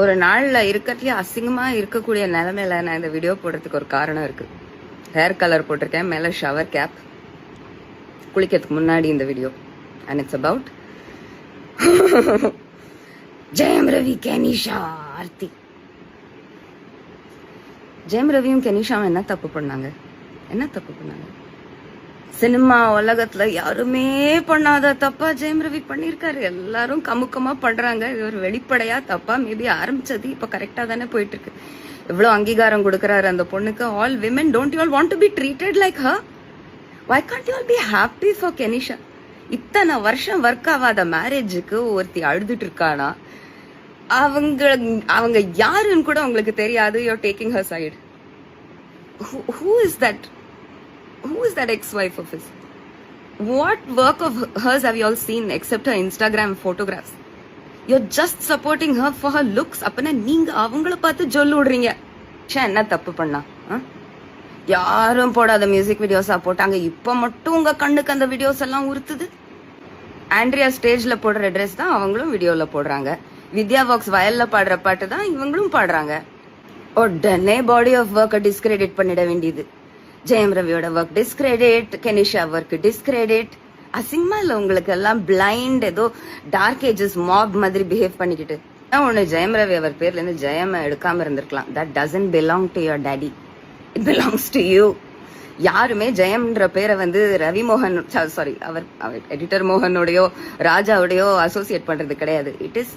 ஒரு நாளில் இருக்கிறதுலேயே அசிங்கமாக இருக்கக்கூடிய நிலமையில நான் இந்த வீடியோ போடுறதுக்கு ஒரு காரணம் இருக்குது ஹேர் கலர் போட்டிருக்கேன் மேலே ஷவர் கேப் குளிக்கிறதுக்கு முன்னாடி இந்த video and it's about Jayam Ravi Kenisha Aarti Jayam ரவியும் கெனிஷாவும் என்ன தப்பு பண்ணாங்க? என்ன தப்பு பண்ணாங்க? சினிமா உலகத்துல யாருமே பண்ணாத தப்பா ஜெயம் ரவி பண்ணிருக்காரு. எல்லாரும் கமுக்கமா பண்றாங்க. இவர் ஒரு வெளிப்படையா தப்பா மேபி ஆரம்பிச்சது இப்ப கரெக்டா தானே போயிட்டு இருக்கு எவ்வளவு அங்கீகாரம் கொடுக்கறாரு அந்த பொண்ணுக்கு. All women don't you all want to be treated like her why can't you all be happy for Kenisha இத்தனை வருஷம் ஒர்க் ஆகாத மேரேஜுக்கு ஒருத்தி அழுதுட்டு இருக்கானா? அவங்க அவங்க யாருன்னு கூட உங்களுக்கு தெரியாது. You taking her side who is that who is that ex-wife of his? What work of hers have you all seen except her Instagram photographs? You're just supporting her for her looks. அப்பனா நீங்க அவங்கள பார்த்து ஜொல்லு விடுறீங்க ச்சே, என்ன தப்பு பண்ணா ஆ? யாரும் போடாத மியூசிக் வீடியோஸா போட்டாங்க இப்ப மட்டும் உங்க கண்ணுக்கு அந்த வீடியோஸ் எல்லாம் உறுத்துது ஆண்ட்ரியா ஸ்டேஜ்ல போடுற ட்ரெஸ் தான் அவங்களும் வீடியோல போடுறாங்க வித்யா பாக்ஸ் வயல்ல பாடுற பாட்டு தான் இவங்களும் பாடுறாங்க உடனே பாடி ஆஃப் ஒர்க்கை டிஸ்கிரெடிட் பண்ணிட வேண்டியது Jayam ரவியோட work discredit Kenishaa work discredit அசிங்கமா இல்ல உங்களுக்கு எல்லாம் பிளைண்ட் ஏதோ டார்க் ஏஜஸ் மாப் மாதிரி பிஹேவ் பண்ணிக்கிட்டு. நான் ஒண்ணு ஜெயம் ரவி அவர் பேர்ல இருந்து ஜெயம் எடுக்காம இருந்திருக்கலாம். That doesn't belong to your daddy it belongs to you யாருமே ஜெயம்ன்ற பேரை வந்து ரவி மோகன் சாரி அவர் அவர் எடிட்டர் மோகனோடையோ ராஜாவோடையோ அசோசியேட் பண்றது கிடையாது. It is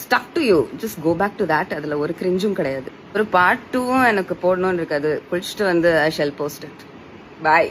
stuck to you just go back to that அதுல ஒரு கிரிஞ்சும் கிடையாது. ஒரு பார்ட் டூவும் எனக்கு போடணும்னு இருக்காது குளிச்சுட்டு வந்து I shall post it bye